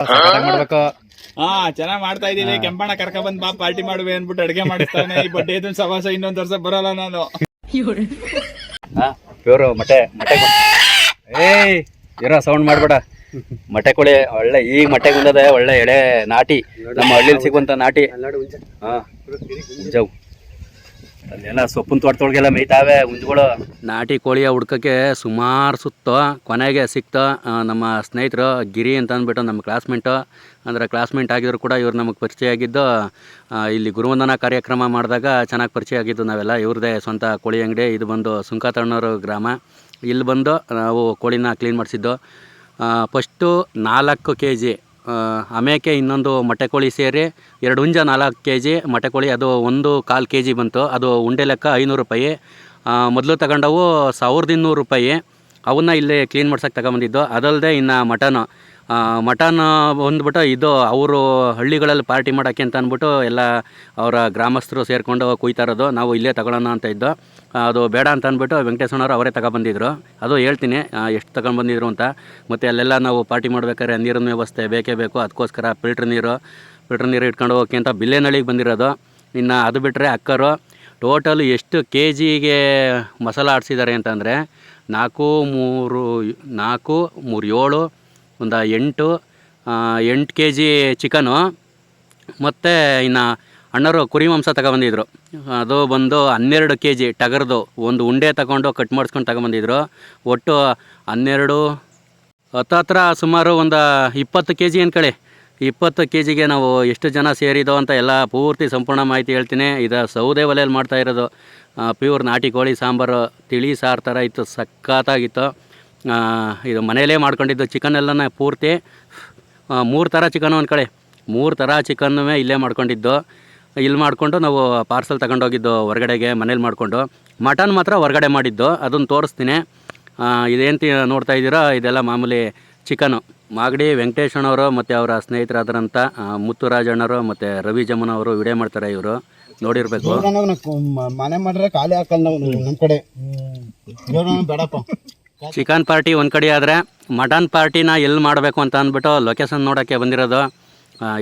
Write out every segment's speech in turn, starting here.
ಮಾಡ್ಬೇಕು? ಹಾ ಚೆನ್ನಾಗ್ ಮಾಡ್ತಾ ಇದೀನಿ ಕೆಂಪಣ್ಣ ಕರ್ಕ ಬಂದ್ ಬಾ ಪಾರ್ಟಿ ಮಾಡುವೆ ಅನ್ಬಿಟ್ಟು ಅಡ್ಗೆ ಮಾಡಿಸ್ತಾನೆ. ಈ ಬಡ್ಡೆ ಇದನ್ ಸವಾಸ ಇನ್ನೊಂದ್ ವರ್ಷ ಬರಲ್ಲ ನಾನು. ಪ್ಯೂರ್ ಮೊಟ್ಟೆ ಮಟೆ ಕೊ- ಏಯ್ ಇರೋ ಸೌಂಡ್ ಮಾಡ್ಬೇಡ. ಮೊಟ್ಟೆ ಕೋಳಿ ಒಳ್ಳೆ ಈ ಮೊಟ್ಟೆ ಬಂದದೆ ಒಳ್ಳೆ ಎಳೆ ನಾಟಿ. ನಮ್ಮ ಹಳ್ಳಿಲಿ ಸಿಗುವಂತ ನಾಟಿ. ಹಾ. ಹುಂಜವು ಅಲ್ಲೆಲ್ಲ ಸೊಪ್ಪಿನ ತೋಟದೊಳಗೆಲ್ಲ ಮೇಯ್ತಾವೆ, ಹುಂಜಗಳು. ನಾಟಿ ಕೋಳಿಯ ಹುಡ್ಕಕ್ಕೆ ಸುಮಾರು ಸುತ್ತು ಕೊನೆಗೆ ಸಿಕ್ತು ನಮ್ಮ ಸ್ನೇಹಿತರು ಗಿರಿ ಅಂತ ಅಂದ್ಬಿಟ್ಟು ನಮ್ಮ ಕ್ಲಾಸ್ಮೇಟು ಅಂದರೆ ಕ್ಲಾಸ್ಮೇಟ್ ಆಗಿದ್ರು ಕೂಡ ಇವ್ರು ನಮಗೆ ಪರಿಚಯ ಆಗಿದ್ದು ಇಲ್ಲಿ ಗುರುವಂದನಾ ಕಾರ್ಯಕ್ರಮ ಮಾಡಿದಾಗ ಚೆನ್ನಾಗಿ ಪರಿಚಯ ಆಗಿದ್ದು ನಾವೆಲ್ಲ ಇವ್ರದೇ ಸ್ವಂತ ಕೋಳಿ ಅಂಗಡಿ. ಇದು ಬಂದು ಸುಂಕತಣ್ಣೂರು ಗ್ರಾಮ. ಇಲ್ಲಿ ಬಂದು ನಾವು ಕೋಳಿನ ಕ್ಲೀನ್ ಮಾಡಿಸಿದ್ದು. ಫಸ್ಟು ನಾಲ್ಕು ಕೆ ಜಿ ಆಮೇಕೆ ಇನ್ನೊಂದು ಮೊಟ್ಟೆ ಕೋಳಿ ಸೇರಿ ಎರಡು ಹುಂಜ ನಾಲ್ಕು ಕೆ ಜಿ ಮೊಟ್ಟೆ ಕೋಳಿ, ಅದು ಒಂದು ಕಾಲು ಕೆ ಜಿ ಬಂತು. ಅದು ಉಂಡೆ ಲೆಕ್ಕ ಐನೂರು ರೂಪಾಯಿ. ಮೊದಲು ತಗೊಂಡವು ಸಾವಿರದ ಇನ್ನೂರು ರೂಪಾಯಿ. ಅವನ್ನ ಇಲ್ಲಿ ಕ್ಲೀನ್ ಮಾಡ್ಸಕ್ಕೆ ತಗೊಂಬಂದಿದ್ದು. ಅದಲ್ಲದೆ ಇನ್ನು ಮಟನು ಮಟನ್ ಬಂದ್ಬಿಟ್ಟು ಇದು ಅವರು ಹಳ್ಳಿಗಳಲ್ಲಿ ಪಾರ್ಟಿ ಮಾಡೋಕ್ಕೆ ಅಂತ ಅಂದ್ಬಿಟ್ಟು ಎಲ್ಲ ಅವರ ಗ್ರಾಮಸ್ಥರು ಸೇರಿಕೊಂಡು ಕುಯ್ತಾ ಇರೋದು. ನಾವು ಇಲ್ಲೇ ತಗೊಳ್ಳೋಣ ಅಂತ ಇದ್ದು. ಅದು ಬೇಡ ಅಂತ ಅಂದ್ಬಿಟ್ಟು ವೆಂಕಟೇಶ್ವರವ್ರು ಅವರೇ ತಗೊಬಂದಿದ್ರು ಅದು ಹೇಳ್ತೀನಿ ಎಷ್ಟು ತಗೊಂಡ್ಬಂದಿದ್ರು ಅಂತ. ಮತ್ತು ಅಲ್ಲೆಲ್ಲ ನಾವು ಪಾರ್ಟಿ ಮಾಡ್ಬೇಕಾದ್ರೆ ನೀರಿನ ವ್ಯವಸ್ಥೆ ಬೇಕೇ ಬೇಕು. ಅದಕ್ಕೋಸ್ಕರ ಫಿಲ್ಟ್ರ್ ನೀರು ಫಿಲ್ಟ್ರ್ ನೀರು ಇಟ್ಕೊಂಡು ಹೋಗೋಕೆ ಅಂತ ಬಿಲ್ಲೆನಳ್ಳಿಗೆ ಬಂದಿರೋದು. ಇನ್ನು ಅದು ಬಿಟ್ಟರೆ ಅಕ್ಕರು ಟೋಟಲ್ ಎಷ್ಟು ಕೆ ಜಿಗೆ ಮಸಾಲ ಆಡಿಸಿದ್ದಾರೆ ಅಂತಂದರೆ ನಾಲ್ಕು, ಮೂರು ನಾಲ್ಕು, ಮೂರು, ಏಳು, ಒಂದು ಎಂಟು ಎಂಟು ಕೆ ಜಿ ಚಿಕನು. ಮತ್ತು ಇನ್ನು ಅಣ್ಣರು ಕುರಿ ಮಾಂಸ ತಗೊಬಂದಿದ್ರು. ಅದು ಬಂದು ಹನ್ನೆರಡು ಕೆ ಜಿ ಟಗರ್ದು ಒಂದು ಉಂಡೆ ತಗೊಂಡು ಕಟ್ ಮಾಡಿಸ್ಕೊಂಡು ತಗೊಂಬಂದಿದ್ರು. ಒಟ್ಟು ಹನ್ನೆರಡು ಹತ್ತತ್ರ ಸುಮಾರು ಒಂದು ಇಪ್ಪತ್ತು ಕೆ ಜಿ ಅನ್ಕೊಳ್ಳಿ ಇಪ್ಪತ್ತು ಕೆ ಜಿಗೆ ನಾವು ಎಷ್ಟು ಜನ ಸೇರಿದೋ ಅಂತ ಎಲ್ಲ ಪೂರ್ತಿ ಸಂಪೂರ್ಣ ಮಾಹಿತಿ ಹೇಳ್ತೀನಿ. ಇದು ಸೌದೆ ಒಲೆಯಲ್ಲಿ ಮಾಡ್ತಾ ಇರೋದು. ಪ್ಯೂರ್ ನಾಟಿ ಕೋಳಿ ಸಾಂಬಾರು, ತಿಳಿ ಸಾರು ಥರ ಇತ್ತು, ಸಖತ್ತಾಗಿತ್ತು. ಇದು ಮನೆಯಲ್ಲೇ ಮಾಡ್ಕೊಂಡಿದ್ದು ಚಿಕನ್ ಎಲ್ಲನ ಪೂರ್ತಿ. ಮೂರು ಥರ ಚಿಕನು ಅಂದ್ಕೊಳ್ಳಿ ಮೂರು ಥರ ಚಿಕನ್ನುವೇ ಇಲ್ಲೇ ಮಾಡ್ಕೊಂಡಿದ್ದು. ಇಲ್ಲಿ ಮಾಡಿಕೊಂಡು ನಾವು ಪಾರ್ಸಲ್ ತಗೊಂಡೋಗಿದ್ದು ಹೊರಗಡೆಗೆ ಮನೇಲಿ ಮಾಡಿಕೊಂಡು. ಮಟನ್ ಮಾತ್ರ ಹೊರಗಡೆ ಮಾಡಿದ್ದು ಅದನ್ನು ತೋರಿಸ್ತೀನಿ. ಇದೇನು ತಿ ನೋಡ್ತಾ ಇದ್ದೀರಾ? ಇದೆಲ್ಲ ಮಾಮೂಲಿ ಚಿಕನು ಮಾಗಡಿ ವೆಂಕಟೇಶಣ್ಣವರು ಮತ್ತು ಅವರ ಸ್ನೇಹಿತರಾದಂಥ ಮುತ್ತುರಾಜಣ್ಣವರು ಮತ್ತು ರವಿ ಜಮುನ್ ಅವರು ವಿಡಿಯೋ ಮಾಡ್ತಾರೆ ಇವರು. ನೋಡಿರ್ಬೇಕು. ಮನೆ ಮಾಡ್ರೆ ಖಾಲಿ ಹಾಕಲ್ಲ ನಮ್ಮ ನಮ್ ಕಡೆ. ಬೇಡಪ್ಪ. ಚಿಕನ್ ಪಾರ್ಟಿ ಒಂದು ಕಡೆ ಆದರೆ ಮಟನ್ ಪಾರ್ಟಿನ ಎಲ್ಲಿ ಮಾಡಬೇಕು ಅಂತ ಅಂದ್ಬಿಟ್ಟು ಲೊಕೇಶನ್ ನೋಡೋಕ್ಕೆ ಬಂದಿರೋದು.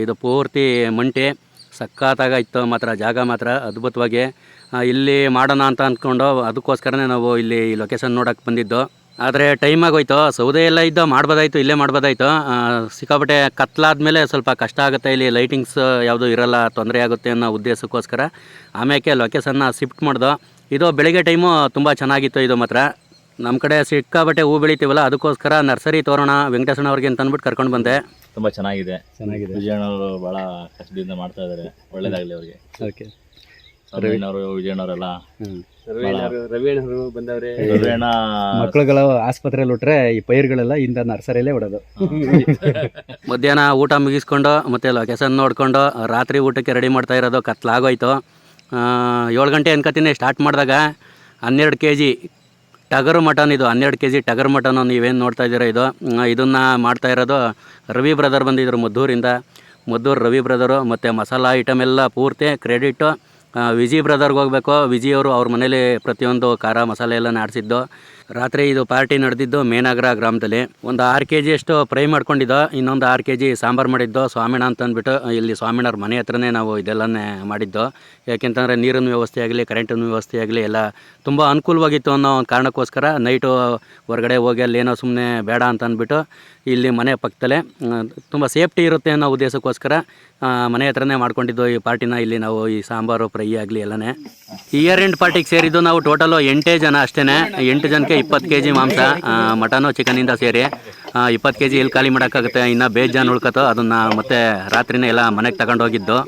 ಇದು ಪೂರ್ತಿ ಮಂಟಿ. ಸಖತ್ತಾಗಿತ್ತು ಮಾತ್ರ ಜಾಗ ಮಾತ್ರ ಅದ್ಭುತವಾಗಿ ಇಲ್ಲಿ ಮಾಡೋಣ ಅಂತ ಅಂದ್ಕೊಂಡು ಅದಕ್ಕೋಸ್ಕರನೇ ನಾವು ಇಲ್ಲಿ ಲೊಕೇಶನ್ ನೋಡೋಕ್ಕೆ ಬಂದಿದ್ದು. ಆದರೆ ಟೈಮ್ ಆಗೋಯ್ತು. ಸೌದೆ ಎಲ್ಲ ಇದ್ದು ಮಾಡ್ಬೋದಾಯ್ತು, ಇಲ್ಲೇ ಮಾಡ್ಬೋದಾಯ್ತು. ಸಿಕ್ಕಾಪಟ್ಟೆ ಕತ್ಲಾದ್ಮೇಲೆ ಸ್ವಲ್ಪ ಕಷ್ಟ ಆಗುತ್ತೆ ಇಲ್ಲಿ. ಲೈಟಿಂಗ್ಸ್ ಯಾವುದೂ ಇರಲ್ಲ, ತೊಂದರೆ ಆಗುತ್ತೆ ಅನ್ನೋ ಉದ್ದೇಶಕ್ಕೋಸ್ಕರ ಆಮೇಲೆ ಲೊಕೇಶನ್ನ ಶಿಫ್ಟ್ ಮಾಡ್ದು. ಇದು ಬೆಳಿಗ್ಗೆ ಟೈಮು ತುಂಬ ಚೆನ್ನಾಗಿತ್ತು ಇದು ಮಾತ್ರ. ನಮ್ಮ ಕಡೆ ಸಿಕ್ಕಾಬಟ್ಟೆ ಹೂ ಬೆಳಿತೀವಲ್ಲ, ಅದಕ್ಕೋಸ್ಕರ ನರ್ಸರಿ ತೋರೋಣ ವೆಂಕಟೇಶ್ವರ ಅವ್ರಿಗೆ ಅಂತ ಅಂದ್ಬಿಟ್ಟು ಕರ್ಕೊಂಡು ಬಂದೆ. ತುಂಬಾ ಚೆನ್ನಾಗಿದೆ. ಚೆನ್ನಾಗಿದೆ. ವಿಜಯಣ್ಣವರು ಬಹಳ ಕಷ್ಟದಿಂದ ಮಾಡ್ತಾ ಇದಾರೆ. ಒಳ್ಳೇದಾಗ್ಲಿ ಅವ್ರಿಗೆ. ಓಕೆ. ವಿಜಯಣ್ಣವರೆಲ್ಲ ರವಿಯಣ್ಣರು ಬಂದವ್ರೆ. ರವಿಯಣ್ಣ ಮಕ್ಕಳುಗಳು ಆಸ್ಪತ್ರೆಯಲ್ಲಿ ಉಟ್ರೆ ಈ ಪೈರ್ಗಳೆಲ್ಲ ಇಂದ ನರ್ಸರಿಲೇ ಹೊಡೋದು. ಮಧ್ಯಾಹ್ನ ಊಟ ಮುಗಿಸ್ಕೊಂಡು ಮತ್ತೆ ಲೊಕೇಶನ್ ನೋಡ್ಕೊಂಡು ರಾತ್ರಿ ಊಟಕ್ಕೆ ರೆಡಿ ಮಾಡ್ತಾ ಇರೋದು ಕತ್ಲಾಗೋಯ್ತು. ಆ, ಏಳು ಗಂಟೆ ಅನ್ಕೋತೀನಿ ಸ್ಟಾರ್ಟ್ ಮಾಡಿದಾಗ ಹನ್ನೆರಡು ಕೆ ಜಿ ಟಗರು ಮಟನ್ ಇದು, ಹನ್ನೆರಡು ಕೆ ಜಿ ಟಗರ್ ಮಟನು ನೀವೇನು ನೋಡ್ತಾ ಇದ್ದೀರಾ ಇದು? ಇದನ್ನು ಮಾಡ್ತಾ ಇರೋದು ರವಿ ಬ್ರದರ್ ಬಂದಿದ್ದರು ಮದ್ದೂರಿಂದ. ಮದ್ದೂರು ರವಿ ಬ್ರದರು ಮತ್ತು ಮಸಾಲ ಐಟಮ್ ಎಲ್ಲ ಪೂರ್ತಿ ಕ್ರೆಡಿಟು ವಿಜಿ ಬ್ರದರ್ಗೆ ಹೋಗಬೇಕು. ವಿಜಿ ಅವರು ಅವ್ರ ಮನೇಲಿ ಪ್ರತಿಯೊಂದು ಖಾರ ಮಸಾಲೆ ಎಲ್ಲ ನಾಡಿಸಿದ್ದು. ರಾತ್ರಿ ಇದು ಪಾರ್ಟಿ ನಡೆದಿದ್ದು ಮೇನಾಗರ ಗ್ರಾಮದಲ್ಲಿ. ಒಂದು ಆರು ಕೆ ಜಿಯಷ್ಟು ಫ್ರೈ ಮಾಡ್ಕೊಂಡಿದ್ದೋ, ಇನ್ನೊಂದು ಆರು ಕೆ ಜಿ ಸಾಂಬಾರು ಮಾಡಿದ್ದು. ಸ್ವಾಮಿಣ ಅಂತ ಅಂದ್ಬಿಟ್ಟು, ಇಲ್ಲಿ ಸ್ವಾಮಿಣವ್ರ ಮನೆ ಹತ್ರನೇ ನಾವು ಇದೆಲ್ಲನೇ ಮಾಡಿದ್ದು. ಯಾಕೆಂತಂದರೆ ನೀರಿನ ವ್ಯವಸ್ಥೆ ಆಗಲಿ ಕರೆಂಟಿನ ವ್ಯವಸ್ಥೆ ಆಗಲಿ ಎಲ್ಲ ತುಂಬ ಅನುಕೂಲವಾಗಿತ್ತು ಅನ್ನೋ ಒಂದು ಕಾರಣಕ್ಕೋಸ್ಕರ ನೈಟು ಹೊರಗಡೆ ಹೋಗಿ ಅಲ್ಲಿ ಏನೋ ಸುಮ್ಮನೆ ಬೇಡ ಅಂತ ಅಂದ್ಬಿಟ್ಟು ಇಲ್ಲಿ ಮನೆ ಪಕ್ಕದಲ್ಲೇ ತುಂಬ ಸೇಫ್ಟಿ ಇರುತ್ತೆ ಅನ್ನೋ ಉದ್ದೇಶಕ್ಕೋಸ್ಕರ ಮನೆ ಹತ್ರನೇ ಮಾಡ್ಕೊಂಡಿದ್ದು ಈ ಪಾರ್ಟಿನ. ಇಲ್ಲಿ ನಾವು ಈ ಸಾಂಬಾರು, ಫ್ರೈ ಆಗಲಿ ಎಲ್ಲನೇ. ಇಯರ್ ಎಂಡ್ ಪಾರ್ಟಿಗೆ ಸೇರಿದ್ದು ನಾವು ಟೋಟಲು ಎಂಟೇ ಜನ ಅಷ್ಟೇ ಎಂಟು ಜನಕ್ಕೆ ಇಪ್ಪತ್ತು ಕೆ ಜಿ ಮಾಂಸ ಮಟನು, ಚಿಕನಿಂದ ಸೇರಿ ಇಪ್ಪತ್ತು ಕೆ ಜಿ ಇಲ್ಲಿ ಖಾಲಿ ಮಾಡೋಕ್ಕಾಗುತ್ತೆ, ಇನ್ನು ಬೇಜ್ ಜನ ಅದನ್ನು ಮತ್ತೆ ರಾತ್ರಿನೇ ಎಲ್ಲ ಮನೆಗೆ ತಗೊಂಡೋಗಿದ್ದು.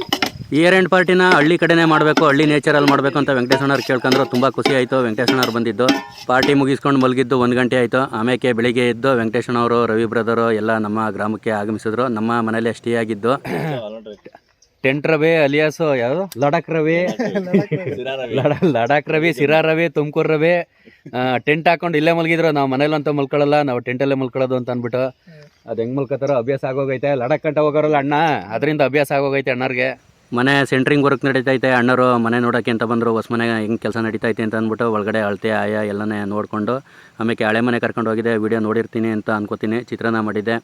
ಇಯರ್ ಎಂಡ್ ಪಾರ್ಟಿನ ಹಳ್ಳಿ ಕಡೆನೇ ಮಾಡಬೇಕು, ಹಳ್ಳಿ ನೇಚರಲ್ಲಿ ಮಾಡಬೇಕು ಅಂತ ವೆಂಕಟೇಶ್ವರವ್ರು ಕೇಳ್ಕೊಂಡ್ರು ತುಂಬ ಖುಷಿ ಆಯಿತು ವೆಂಕಟೇಶ್ವರವ್ರು ಬಂದಿದ್ದು. ಪಾರ್ಟಿ ಮುಗಿಸ್ಕೊಂಡು ಮಲಗಿದ್ದು ಒಂದು ಗಂಟೆ ಆಯಿತು ಆಮೇಲೆ ಬೆಳಿಗ್ಗೆ ಎದ್ದು ವೆಂಕಟೇಶ್ವರವರು ರವಿ ಬ್ರದರು ಎಲ್ಲ ನಮ್ಮ ಗ್ರಾಮಕ್ಕೆ ಆಗಮಿಸಿದ್ರು, ನಮ್ಮ ಮನೇಲಿ ಸ್ಟೇ ಆಗಿದ್ದು. ಟೆಂಟ್ ರವಿ ಅಲಿಯಾಸ್ ಯಾವುದು? ಲಡಾಖ್ ರವಿ ಲಡ- ಲಡಾಖ್ ರವಿ ಸಿರಾ ರವಿ ತುಮಕೂರ್ ರವಿ ಟೆಂಟ್ ಹಾಕೊಂಡು ಇಲ್ಲೇ ಮಲಗಿದ್ರು ನಾವು ಮನೇಲಂತ ಮಲ್ಕೊಳ್ಳಲ್ಲ ನಾವು ಟೆಂಟಲ್ಲೇ ಮಲ್ಕೊಳ್ಳೋದು ಅಂತ ಅಂದ್ಬಿಟ್ಟು. ಅದು ಹೆಂಗ್ ಮಲ್ಕೋತಾರೋ ಅಭ್ಯಾಸ ಆಗೋಗೈತೆ. ಲಡಾಖ್ ಕಂಟ ಹೋಗೋರಲ್ಲ ಅಣ್ಣ? ಅದರಿಂದ ಅಭ್ಯಾಸ ಆಗೋಗೈತೆ ಅಣ್ಣರಿಗೆ. ಮನೆ ಸೆಂಟ್ರಿಂಗ್ ವರ್ಕ್ ನಡೀತೈತೆ ಅಣ್ಣರು ಮನೆ ನೋಡೋಕೆ ಅಂತ ಬಂದರು ಹೊಸ ಮನೆ ಹೆಂಗೆ ಕೆಲಸ ನಡೀತೈತೆ ಅಂತ ಅಂದ್ಬಿಟ್ಟು ಒಳಗಡೆ ಅಳತೆ ಆಯ ಎಲ್ಲನೇ ನೋಡಿಕೊಂಡು ಆಮೇಲೆ ಹಳೆ ಮನೆ ಕರ್ಕೊಂಡು ಹೋಗಿದೆ ವಿಡಿಯೋ ನೋಡಿರ್ತೀನಿ ಅಂತ ಅನ್ಕೋತೀನಿ ಚಿತ್ರಾನ್ನ ಮಾಡಿದ್ದೆ.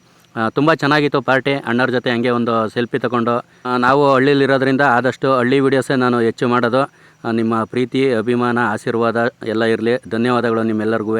ತುಂಬ ಚೆನ್ನಾಗಿತ್ತು ಪಾರ್ಟಿ. ಅಣ್ಣರ ಜೊತೆ ಹಂಗೆ ಒಂದು ಸೆಲ್ಫಿ ತಗೊಂಡು. ನಾವು ಹಳ್ಳಿಲಿರೋದ್ರಿಂದ ಆದಷ್ಟು ಹಳ್ಳಿ ವೀಡಿಯೋಸೇ ನಾನು ಹೆಚ್ಚು ಮಾಡೋದು. ನಿಮ್ಮ ಪ್ರೀತಿ, ಅಭಿಮಾನ, ಆಶೀರ್ವಾದ ಎಲ್ಲ ಇರಲಿ. ಧನ್ಯವಾದಗಳು ನಿಮ್ಮೆಲ್ಲರಿಗೂ